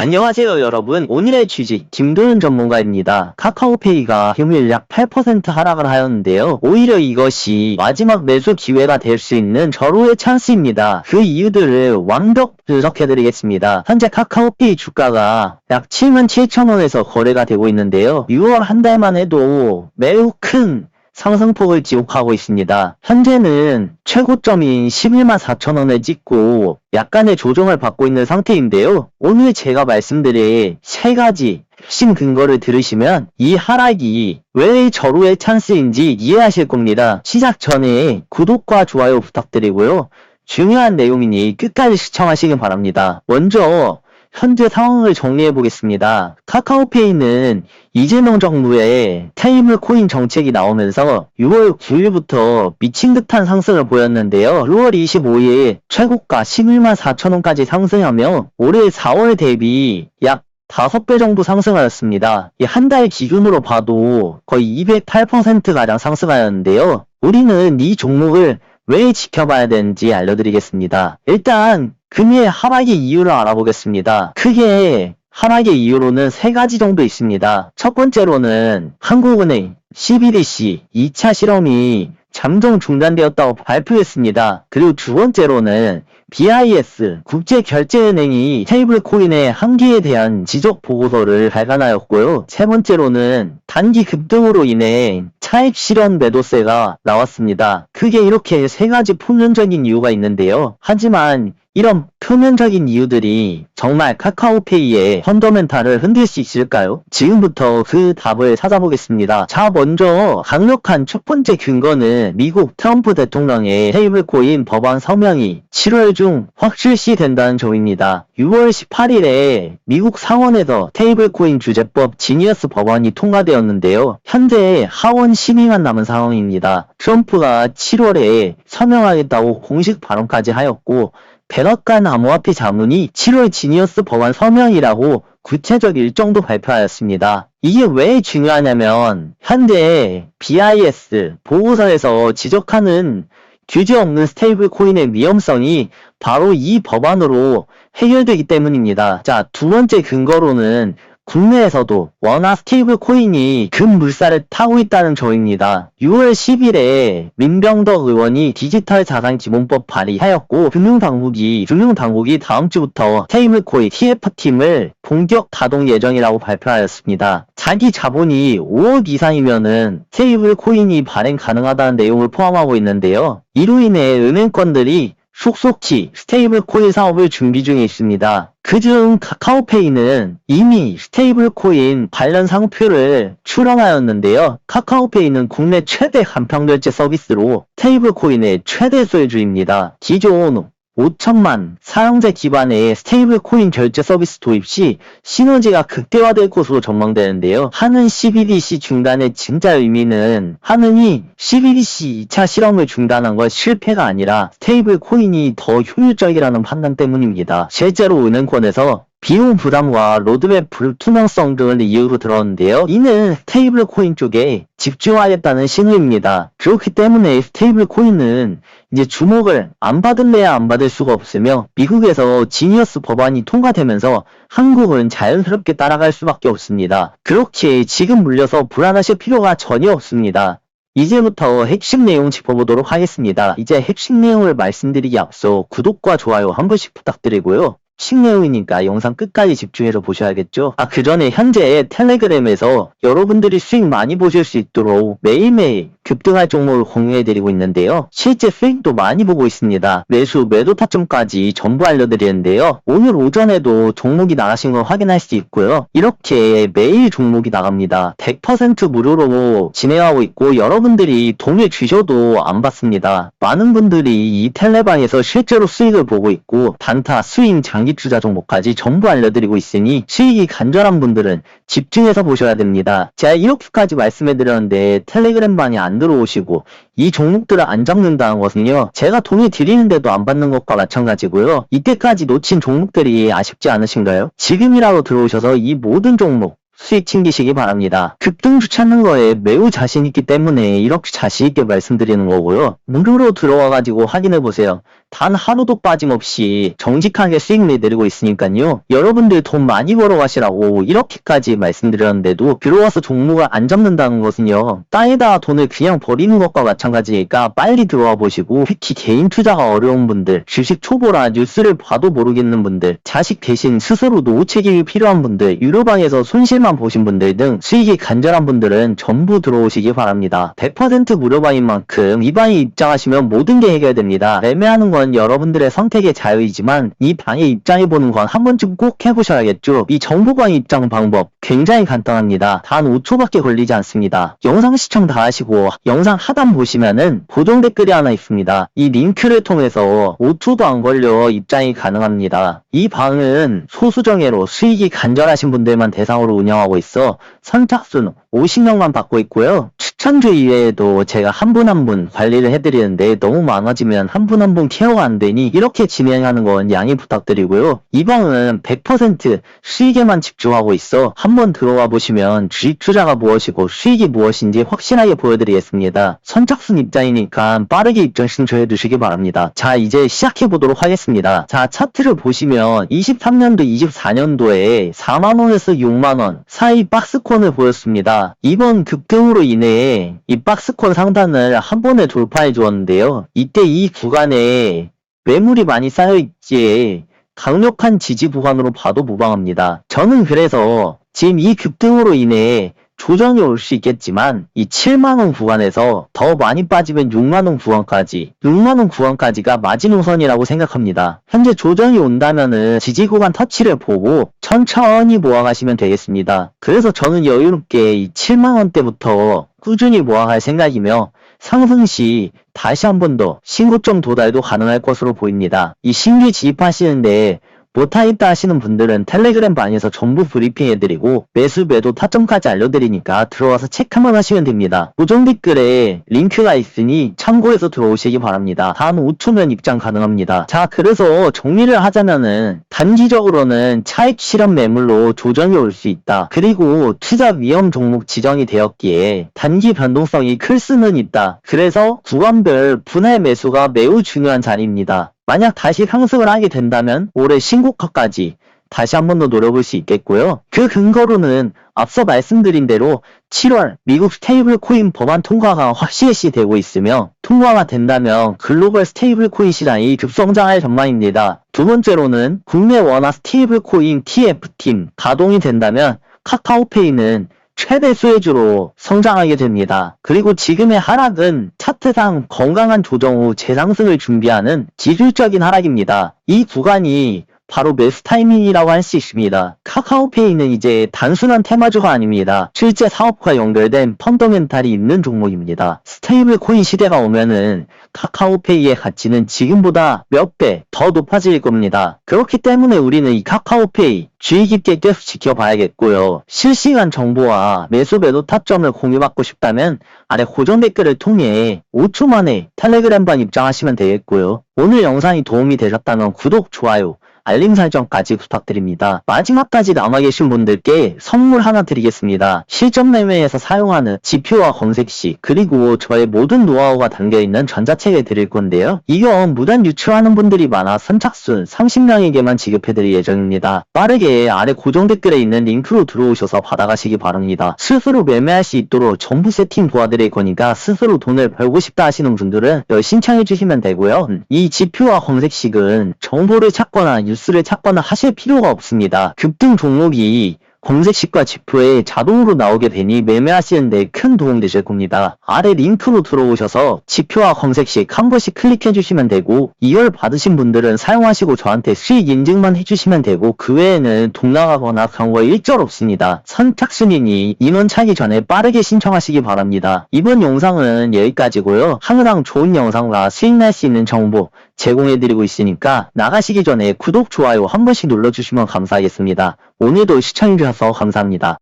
안녕하세요 여러분 오늘의 취직 김도현 전문가입니다. 카카오페이가 금일 약 8% 하락을 하였는데요. 오히려 이것이 마지막 매수 기회가 될 수 있는 절호의 찬스입니다. 그 이유들을 완벽 분석해드리겠습니다. 현재 카카오페이 주가가 약 77,000원에서 거래가 되고 있는데요. 6월 한 달만 해도 매우 큰 상승폭을 기록하고 있습니다. 현재는 최고점인 11만 4천원을 찍고 약간의 조정을 받고 있는 상태인데요. 오늘 제가 말씀드릴 세 가지 핵심 근거를 들으시면 이 하락이 왜 절호의 찬스인지 이해하실 겁니다. 시작 전에 구독과 좋아요 부탁드리고요. 중요한 내용이니 끝까지 시청하시길 바랍니다. 먼저 현재 상황을 정리해 보겠습니다. 카카오페이는 이재명 정부의 테이블 코인 정책이 나오면서 6월 9일부터 미친 듯한 상승을 보였는데요. 6월 25일 최고가 11만 4천원까지 상승하며 올해 4월 대비 약 5배 정도 상승하였습니다. 한 달 기준으로 봐도 거의 208%가량 상승하였는데요. 우리는 이 종목을 왜 지켜봐야 되는지 알려드리겠습니다. 일단 금리의 하락의 이유를 알아보겠습니다. 크게 하락의 이유로는 세 가지 정도 있습니다. 첫 번째로는 한국은행 CBDC 2차 실험이 잠정 중단되었다고 발표했습니다. 그리고 두 번째로는 BIS 국제결제은행이 테이블 코인의 한계에 대한 지적 보고서를 발간하였고요. 세 번째로는 단기 급등으로 인해 차익 실현 매도세가 나왔습니다. 크게 이렇게 세 가지 표면적인 이유가 있는데요. 하지만 이런 표면적인 이유들이 정말 카카오페이의 펀더멘탈을 흔들 수 있을까요? 지금부터 그 답을 찾아보겠습니다. 자, 먼저 강력한 첫 번째 근거는 미국 트럼프 대통령의 테이블코인 법안 서명이 7월 중 확실시 된다는 점입니다. 6월 18일에 미국 상원에서 테이블코인 주제법 지니어스 법안이 통과되었는데요. 현재 하원 심의만 남은 상황입니다. 트럼프가 7월에 서명하겠다고 공식 발언까지 하였고 백악관 암호화폐 자문이 7월 지니어스 법안 서명이라고 구체적 일정도 발표하였습니다. 이게 왜 중요하냐면 현재 BIS 보고서에서 지적하는 규제 없는 스테이블 코인의 위험성이 바로 이 법안으로 해결되기 때문입니다. 자, 두 번째 근거로는 국내에서도 워낙 스테이블 코인이 금 물살을 타고 있다는 점입니다. 6월 10일에 민병덕 의원이 디지털 자산 기본법 발의하였고 금융당국이 금융당국이 다음 주부터 스테이블 코인 TF팀을 본격 가동 예정이라고 발표하였습니다. 자기 자본이 5억 이상이면은 스테이블 코인이 발행 가능하다는 내용을 포함하고 있는데요. 이로 인해 은행권들이 속속히 스테이블 코인 사업을 준비 중에 있습니다. 그중 카카오페이는 이미 스테이블 코인 관련 상표를 출원하였는데요. 카카오페이는 국내 최대 간편결제 서비스로 스테이블 코인의 최대 소유주입니다. 기존 5천만 사용자 기반의 스테이블 코인 결제 서비스 도입 시 시너지가 극대화될 것으로 전망되는데요. 하는 CBDC 중단의 진짜 의미는 하는이 CBDC 2차 실험을 중단한 건 실패가 아니라 스테이블 코인이 더 효율적이라는 판단 때문입니다. 실제로 은행권에서 비용 부담과 로드맵 불투명성 등을 이유로 들었는데요. 이는 스테이블 코인 쪽에 집중하겠다는 신호입니다. 그렇기 때문에 스테이블 코인은 이제 주목을 안 받을래야 안 받을 수가 없으며 미국에서 지니어스 법안이 통과되면서 한국은 자연스럽게 따라갈 수밖에 없습니다. 그렇게 지금 물려서 불안하실 필요가 전혀 없습니다. 이제부터 핵심 내용 짚어보도록 하겠습니다. 이제 핵심 내용을 말씀드리기 앞서 구독과 좋아요 한 번씩 부탁드리고요. 신내용이니까 영상 끝까지 집중해서 보셔야겠죠? 아, 그 전에 현재 텔레그램에서 여러분들이 수익 많이 보실 수 있도록 매일매일 급등할 종목을 공유해드리고 있는데요. 실제 수익도 많이 보고 있습니다. 매수, 매도 타점까지 전부 알려드리는데요. 오늘 오전에도 종목이 나가신 걸 확인할 수 있고요. 이렇게 매일 종목이 나갑니다. 100% 무료로 진행하고 있고 여러분들이 돈을 주셔도 안 받습니다. 많은 분들이 이 텔레방에서 실제로 수익을 보고 있고 단타, 스윙, 장기 투자 종목까지 전부 알려드리고 있으니 수익이 간절한 분들은 집중해서 보셔야 됩니다. 제가 이렇게까지 말씀해드렸는데 텔레그램방에 안 들어오시고 이 종목들을 안 잡는다는 것은요 제가 돈을 드리는데도 안 받는 것과 마찬가지고요 이때까지 놓친 종목들이 아쉽지 않으신가요? 지금이라도 들어오셔서 이 모든 종목 수익 챙기시기 바랍니다. 급등주 찾는 거에 매우 자신 있기 때문에 이렇게 자신 있게 말씀드리는 거고요. 무료로 들어와가지고 확인해 보세요. 단 하루도 빠짐없이 정직하게 수익 내드리고 있으니까요. 여러분들 돈 많이 벌어가시라고 이렇게까지 말씀드렸는데도 들어와서 종목을 안 잡는다는 것은요. 땅에다 돈을 그냥 버리는 것과 마찬가지니까 빨리 들어와 보시고 특히 개인 투자가 어려운 분들, 주식 초보라 뉴스를 봐도 모르겠는 분들, 자식 대신 스스로 노후 책임이 필요한 분들, 유료방에서 손실만 보신 분들 등 수익이 간절한 분들은 전부 들어오시기 바랍니다. 100% 무료방인 만큼 이 방에 입장하시면 모든 게 해결됩니다. 매매하는 건 여러분들의 선택의 자유이지만 이 방에 입장해보는 건 한 번쯤 꼭 해보셔야겠죠. 이 정보방 입장 방법 굉장히 간단합니다. 단 5초밖에 걸리지 않습니다. 영상 시청 다 하시고 영상 하단 보시면은 고정 댓글이 하나 있습니다. 이 링크를 통해서 5초도 안 걸려 입장이 가능합니다. 이 방은 소수정예로 수익이 간절하신 분들만 대상으로 운영 하고 있어 선착순 50명만 받고 있고요. 추천주 이외에도 제가 한분 한 분 관리를 해드리는데 너무 많아지면 한 분 한 분 케어가 안 되니 이렇게 진행하는 건 양해 부탁드리고요. 이 방은 100% 수익에만 집중하고 있어 한번 들어와 보시면 주식 투자가 무엇이고 수익이 무엇인지 확실하게 보여드리겠습니다. 선착순 입장이니까 빠르게 입장 신청해 주시기 바랍니다. 자 이제 시작해 보도록 하겠습니다. 자 차트를 보시면 23년도 24년도에 4만원에서 6만원 사이 박스권을 보였습니다. 이번 급등으로 인해 이 박스권 상단을 한 번에 돌파해 주었는데요. 이때 이 구간에 매물이 많이 쌓여있기에 강력한 지지 구간으로 봐도 무방합니다. 저는 그래서 지금 이 급등으로 인해 조정이 올 수 있겠지만 이 7만원 구간에서 더 많이 빠지면 6만원 구간까지 6만원 구간까지가 마지노선이라고 생각합니다. 현재 조정이 온다면은 지지 구간 터치를 보고 천천히 모아가시면 되겠습니다. 그래서 저는 여유롭게 이 7만원대부터 꾸준히 모아갈 생각이며 상승 시 다시 한 번 더 신고점 도달도 가능할 것으로 보입니다. 이 신규 지입하시는데 못하겠다 하시는 분들은 텔레그램 방에서 전부 브리핑해드리고 매수 매도 타점까지 알려드리니까 들어와서 체크만 하시면 됩니다. 고정 댓글에 링크가 있으니 참고해서 들어오시기 바랍니다. 단 5초면 입장 가능합니다. 자 그래서 정리를 하자면은 단기적으로는 차익 실현 매물로 조정이 올 수 있다. 그리고 투자 위험 종목 지정이 되었기에 단기 변동성이 클 수는 있다. 그래서 구간별 분할 매수가 매우 중요한 자리입니다. 만약 다시 상승을 하게 된다면 올해 신고가까지 다시 한 번 더 노려볼 수 있겠고요. 그 근거로는 앞서 말씀드린 대로 7월 미국 스테이블 코인 법안 통과가 확실시 되고 있으며 통과가 된다면 글로벌 스테이블 코인 시장이 급성장할 전망입니다. 두 번째로는 국내 원화 스테이블 코인 TF팀 가동이 된다면 카카오페이는 최대 수혜주로 성장하게 됩니다. 그리고 지금의 하락은 차트상 건강한 조정 후 재상승을 준비하는 기술적인 하락입니다. 이 구간이 바로 매수 타이밍이라고 할 수 있습니다. 카카오페이는 이제 단순한 테마주가 아닙니다. 실제 사업과 연결된 펀더멘탈이 있는 종목입니다. 스테이블 코인 시대가 오면은 카카오페이의 가치는 지금보다 몇 배 더 높아질 겁니다. 그렇기 때문에 우리는 이 카카오페이 주의 깊게 계속 지켜봐야겠고요. 실시간 정보와 매수 매도 타점을 공유받고 싶다면 아래 고정 댓글을 통해 5초 만에 텔레그램방 입장하시면 되겠고요. 오늘 영상이 도움이 되셨다면 구독, 좋아요, 알림 설정까지 부탁드립니다. 마지막까지 남아 계신 분들께 선물 하나 드리겠습니다. 실전 매매에서 사용하는 지표와 검색시 그리고 저의 모든 노하우가 담겨있는 전자책을 드릴 건데요. 이건 무단 유출하는 분들이 많아 선착순 30명에게만 지급해드릴 예정입니다. 빠르게 아래 고정 댓글에 있는 링크로 들어오셔서 받아가시기 바랍니다. 스스로 매매할 수 있도록 전부 세팅 도와드릴 거니까 스스로 돈을 벌고 싶다 하시는 분들은 신청해주시면 되고요. 이 지표와 검색식은 정보를 찾거나 뉴스를 찾거나 하실 필요가 없습니다. 급등 종목이 검색식과 지표에 자동으로 나오게 되니 매매하시는데 큰 도움 되실 겁니다. 아래 링크로 들어오셔서 지표와 검색식 한 번씩 클릭해 주시면 되고 2월 받으신 분들은 사용하시고 저한테 수익 인증만 해주시면 되고 그 외에는 그런 거 일절 없습니다. 선착순이니 인원 차기 전에 빠르게 신청하시기 바랍니다. 이번 영상은 여기까지고요. 항상 좋은 영상과 수익 날 수 있는 정보 제공해드리고 있으니까 나가시기 전에 구독, 좋아요 한 번씩 눌러주시면 감사하겠습니다. 오늘도 시청해주셔서 감사합니다.